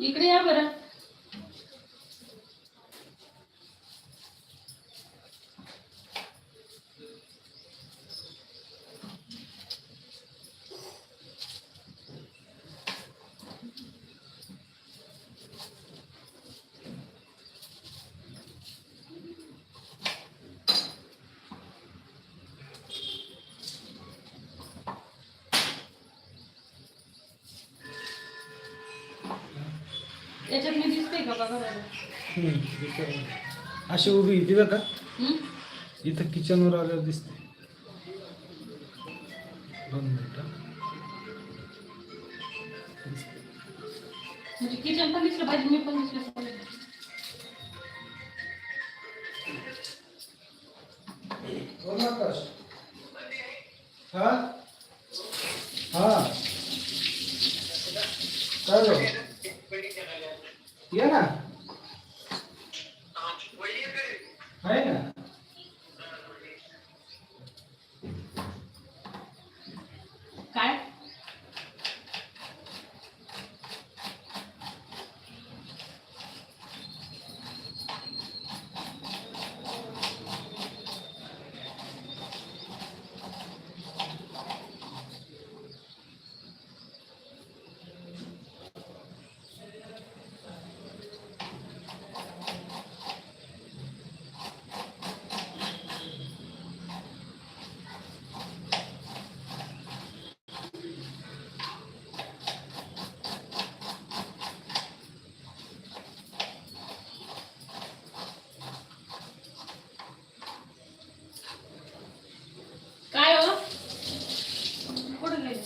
इकडे या बरं याच्यात मी दिसते का बघा बरं हम्म, इथं अशी उभी आहे तिथं का? हं? इथं किचनवर आल्यावर दिसते. दोन मिनिटं म्हणजे किचन पण दिसलं पाहिजे मी पण दिसलं पाहिजे. बोल आकाश? हा? हा. काय झालं? ये ना आहे ना काय काय हो कुठं गेले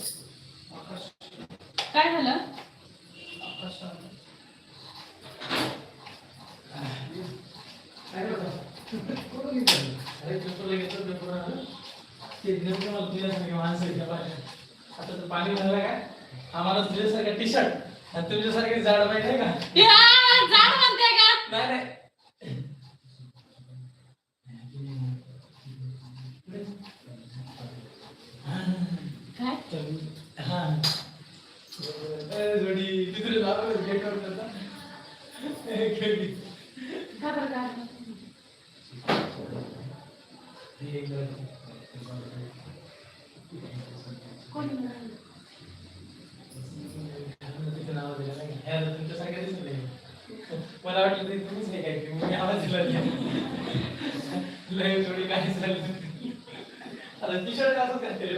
काय झालं अरे पेपरला घेतलं पेपर आलं ते नेमकं मला तुझ्यासारखे माणसं घ्या पाहिजे आता तर पाणी झालं काय आम्हाला तुझ्यासारखा टी शर्ट आणि तुझ्यासारखे झाड पाहिजे का या, झाड म्हणते का नाही नाही काय हा ए, जोडी तिकडे जातो गेटवर करता ए, खेळली का बरं काय हे एक जण. कोणी म्हणालं? तिचं नाव आता तुमच्यासारखे दिसत नाही. मला वाटलं ते तुम्हीच नाही काय मी आवाज दिला लय थोडी काही झाली आता टी शर्ट असं करते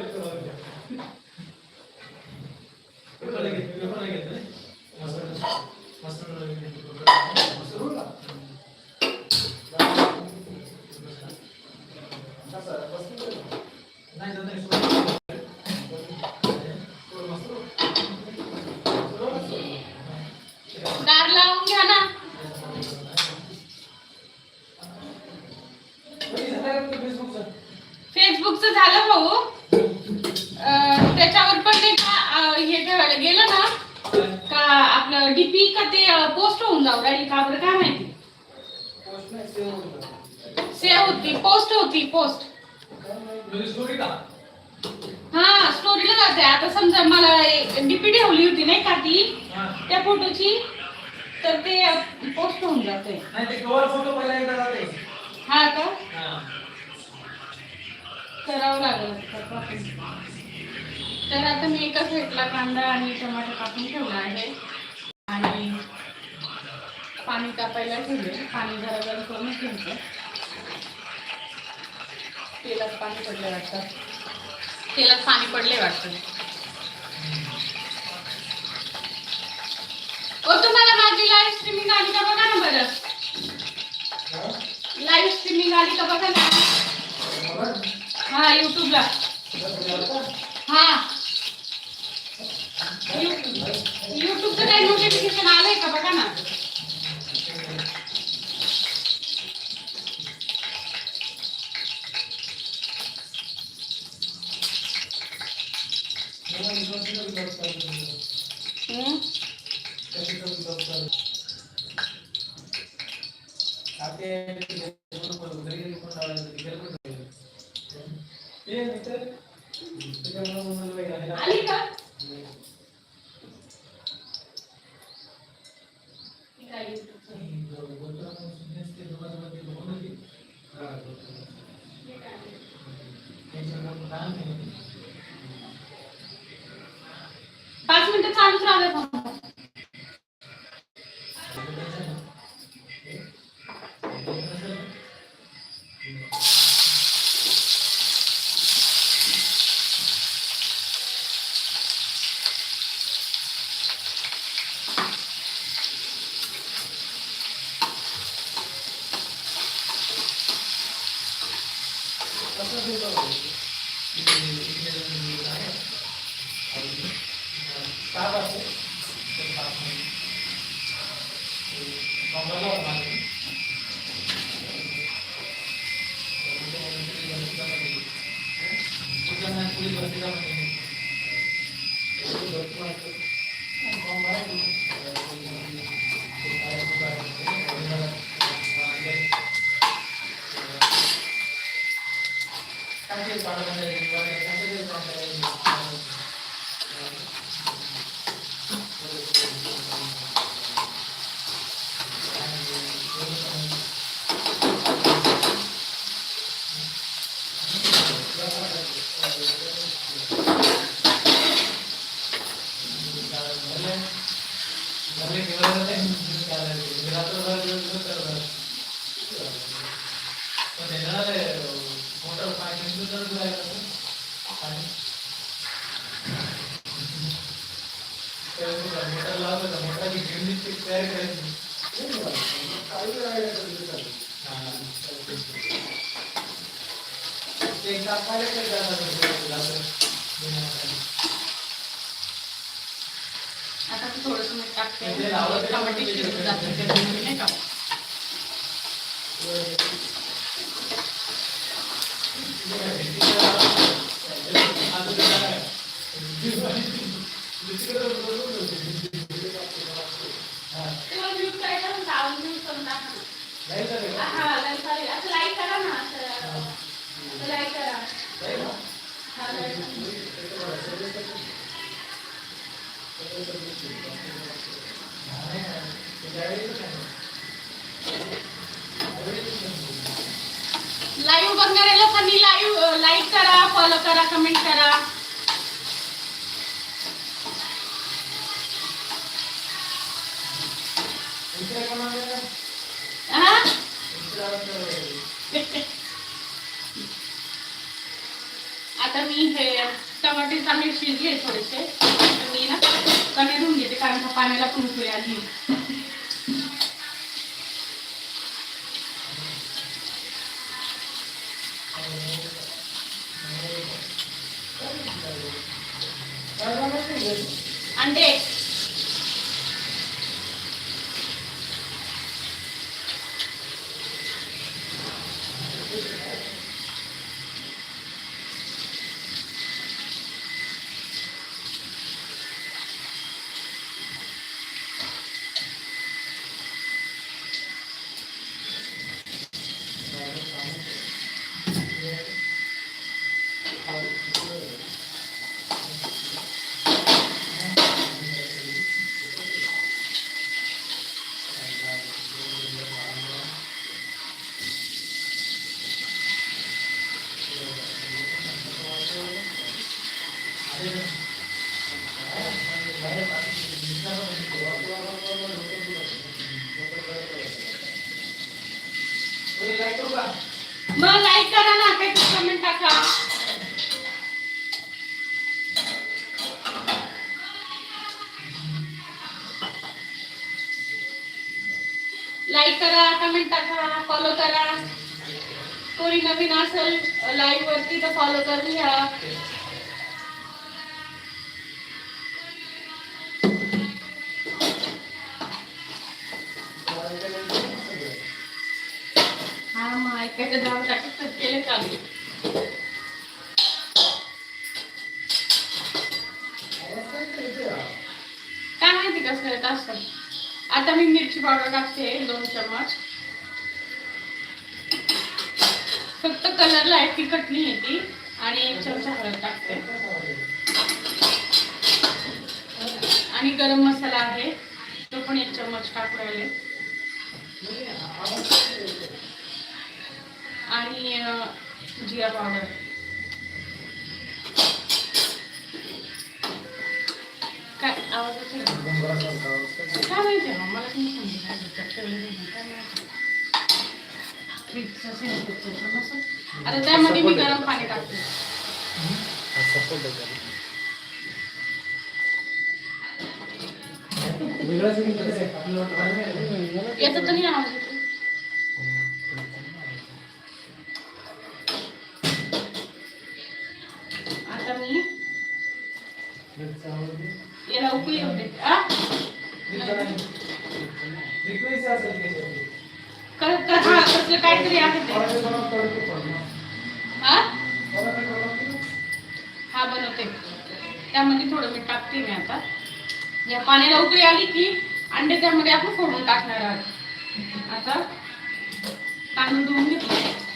स्टोरी का हा स्टोरीला जाते. आता समजा मला डीपी ठेवली होती नाही का ती. त्या फोटोची. तर ते पोस्ट होऊन जाते. नाही ते कव्हर फोटो पहिला एकदा जाते. हा का. करावं लागेल. तर आता मी एका साईडला कांदा आणि टमाटर कापून ठेवला आहे. आणि पाणी तापायला ठेवले पाणी गरम करून ठेवलं तेलात पाणी पडले वाटतं. तेलात पाणी पडले वाटतं. ओ तुम्हाला माझी लाईव्ह स्ट्रीमिंग आली का बघा ना बरं. लाईव्ह स्ट्रीमिंग आली का बघा ना. हा युट्यूबला हा. नोटिफिकेशन आलंय का बघा ना. लाईव्ह बघणाऱ्या लोकांनी लाईव्ह लाईक करा फॉलो करा कमेंट करा. आता मी हे, टमाटे चांगले शिजले थोडेसे. मी ना कमी धुवून घेते, कारण का पाण्याला कुरकुरे आली. अंडे. मग लाईक करा ना काही कमेंट टाका. लाईक करा कमेंट टाका फॉलो करा. कोणी नवीन असेल लाईव्ह वरती तर फॉलो करून घ्या. ते डाळ टाकत केले चालू काय माहिती कसं येत असतं आता मी मिरची पावडर टाकते दोन चम्मच फक्त कलरला आहे तिखट नाही ती आणि एक चमचा हळद टाकते आणि गरम मसाला आहे तो पण एक चम्मच टाकू राहिले आणि जिरा पावडर काय आवाज? काय माहिती आहे मला तुम्ही सांगितलं. आता त्यामध्ये मी गरम पाणी टाकते. याचा तर आवाज बनवते त्यामध्ये थोडं मीठ टाकते मी आता. या पाण्याला उकळी आली की अंडे त्यामध्ये आपण फोडून टाकणार आहोत. आता तांदूळ धुवून घेतले.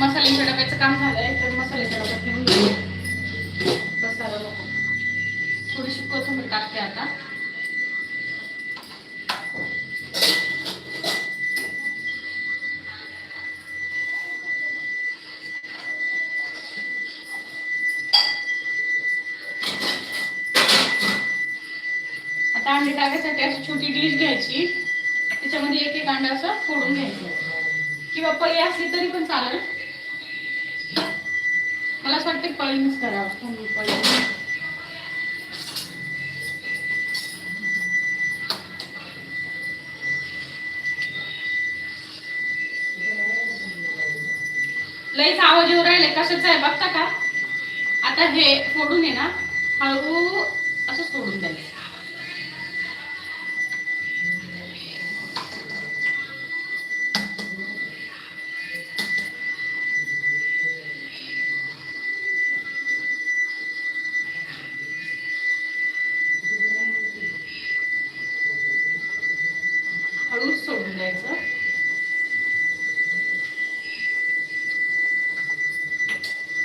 मसाल्याच्या डब्याचं काम झालंय तर मसाल्याच्या डब्यात घेऊन बसायला नको. थोडीशी कोथिंबीर टाकते आता. आता अंडे टाकायसाठी अशी छोटी डिश घ्यायची. त्याच्यामध्ये एक एक अंडा असं फोडून घ्यायचं. किंवा पळी असली तरी पण चालेल. पळीनेच करावं पळी लईच आवाज येऊ राहिले. कशाचा आहे? बघता का? आता हे फोडून आहे ना हळू असं सोडून द्यायचं हळूच सोडून द्यायचं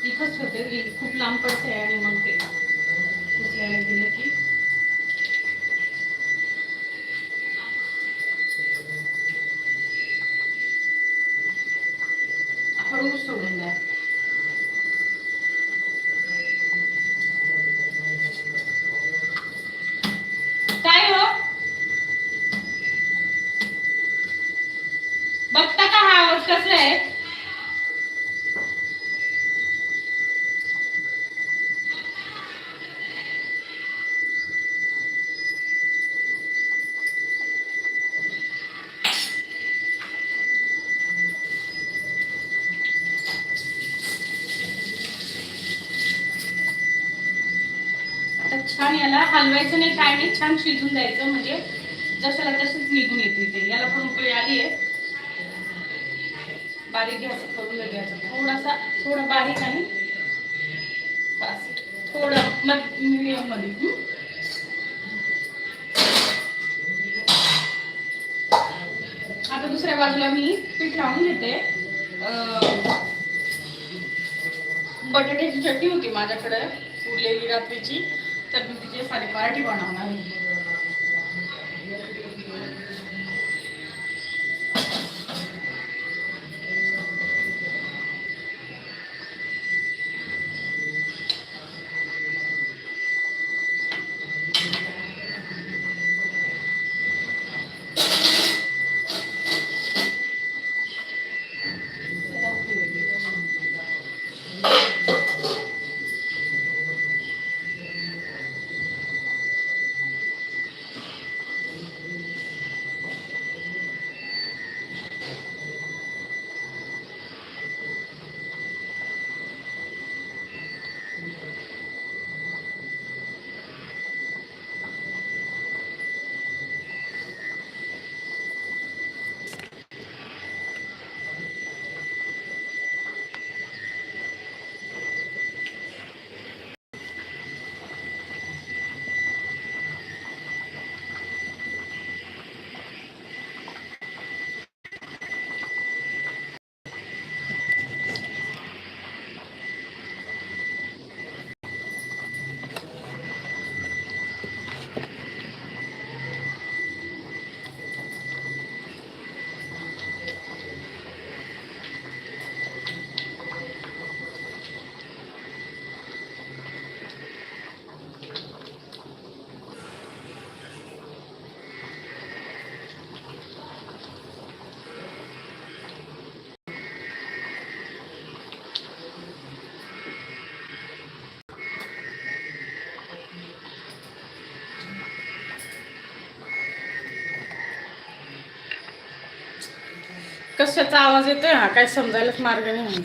इथंच होते की खूप लांब पडते आणि मग ते उचलायला गेलं की हळूच सोडून द्या काय हो बघता का हा आवाज कसा आहे आता छान याला हलवायचं नाही काय नाही छान शिजून द्यायचं म्हणजे जशाला तसंच निघून येते ते. याला पण उकळी आली आहे. बारीक घ्यायचं करून घ्यायचं. थोडासा थोडा बारीक आणि बस. थोडं मिडियममध्ये. आता दुसऱ्या बाजूला मी पीठ लावून घेते. बटाट्याची चटणी होती माझ्याकडे उरलेली रात्रीची. तर मी तिची कशाचा आवाज येतोय? हा काय समजायलाच मार्ग नाही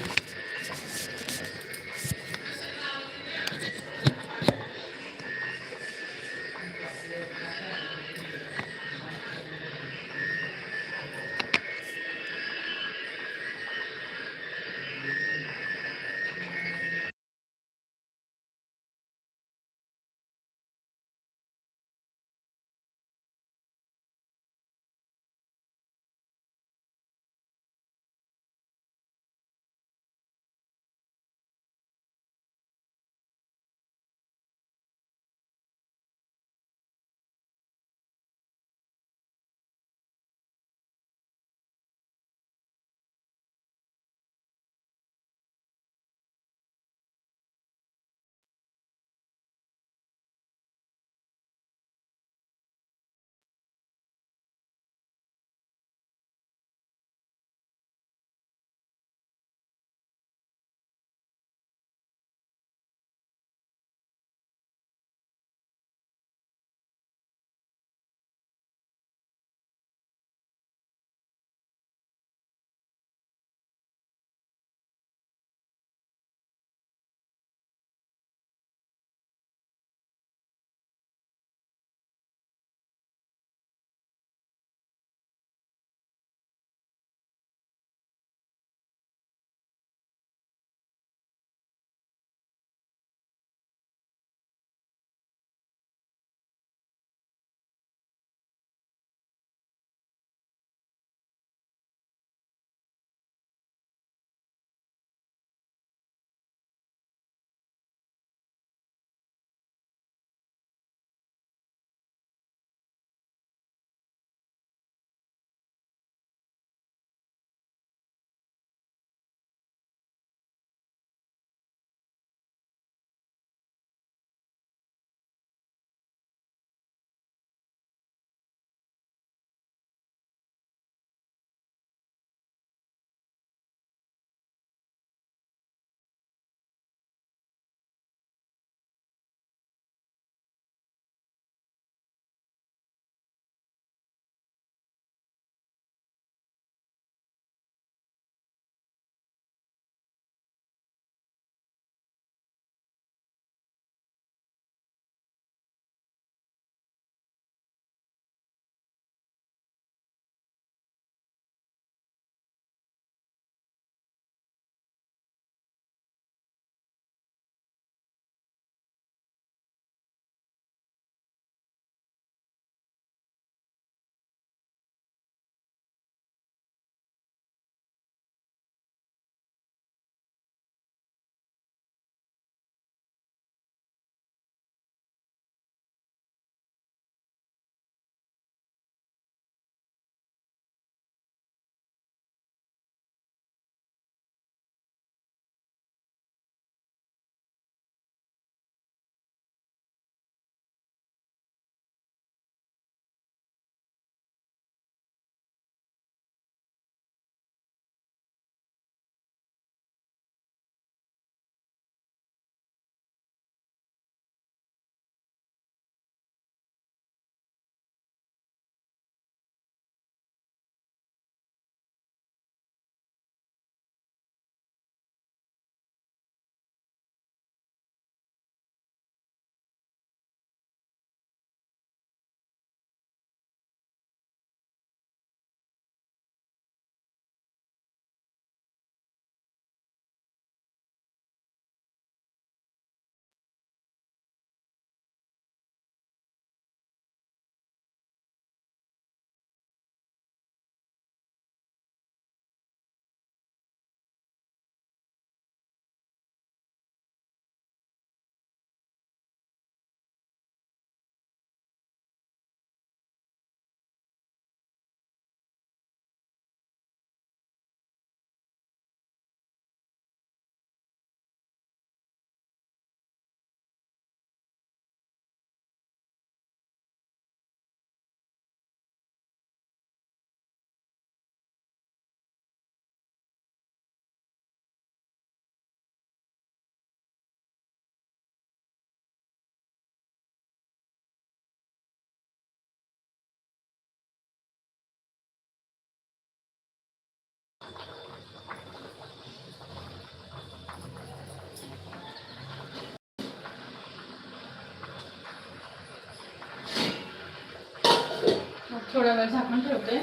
थोडा वेळ झाकून ठेवते.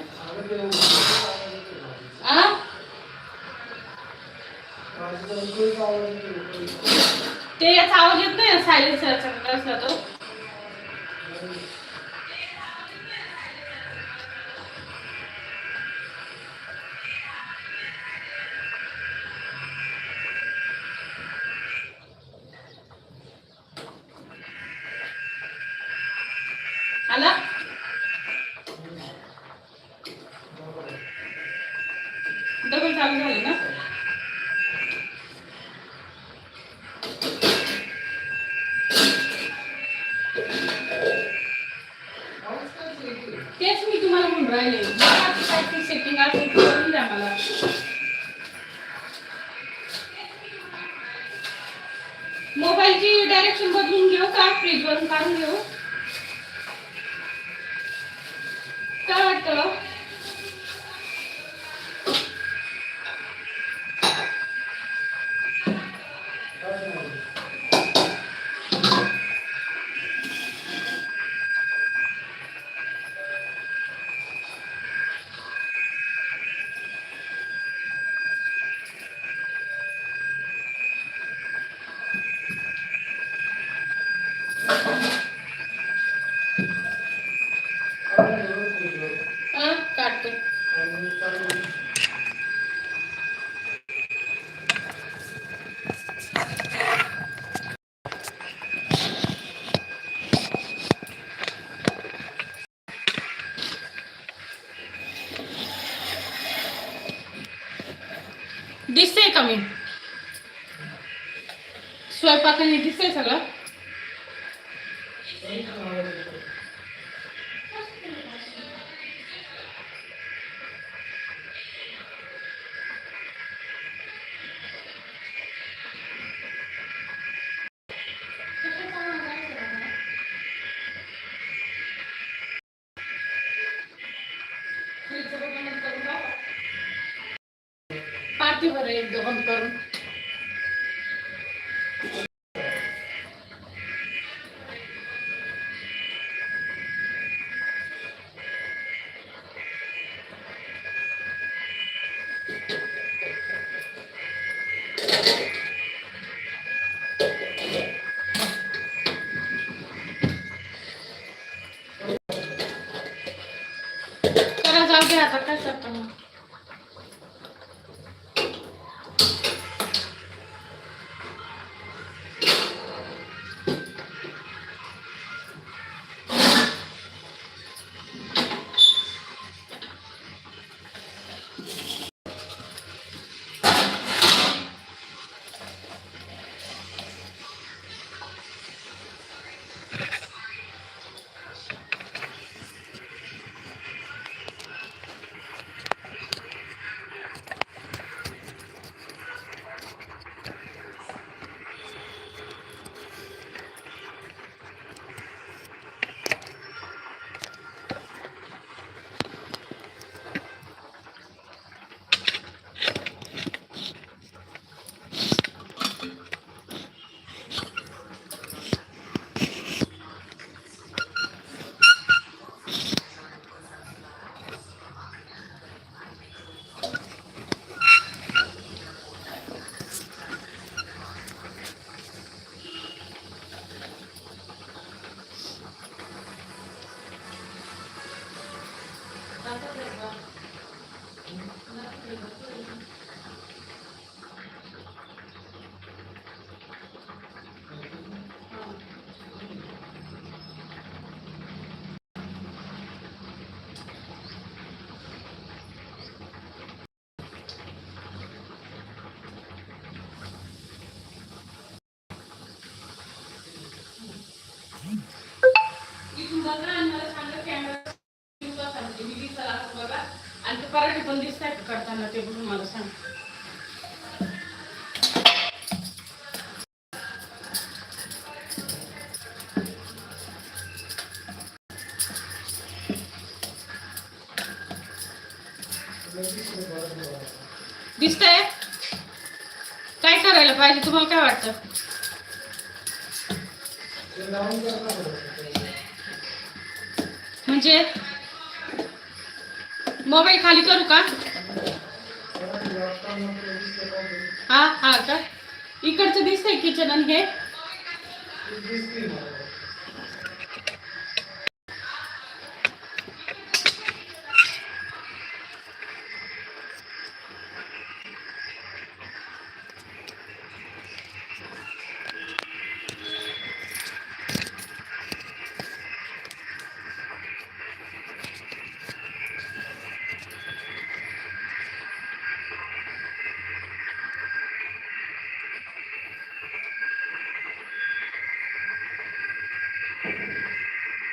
ते याचा आवाज येत नाही सायलेन्सरचा असला तो. बरं एक दोन करून करा दिसतंय? काय करायला पाहिजे? तुम्हाला काय वाटतं? म्हणजे मोबाईल खाली करू का? हा हा का? इकडचं दिसतंय किचन आणि हे?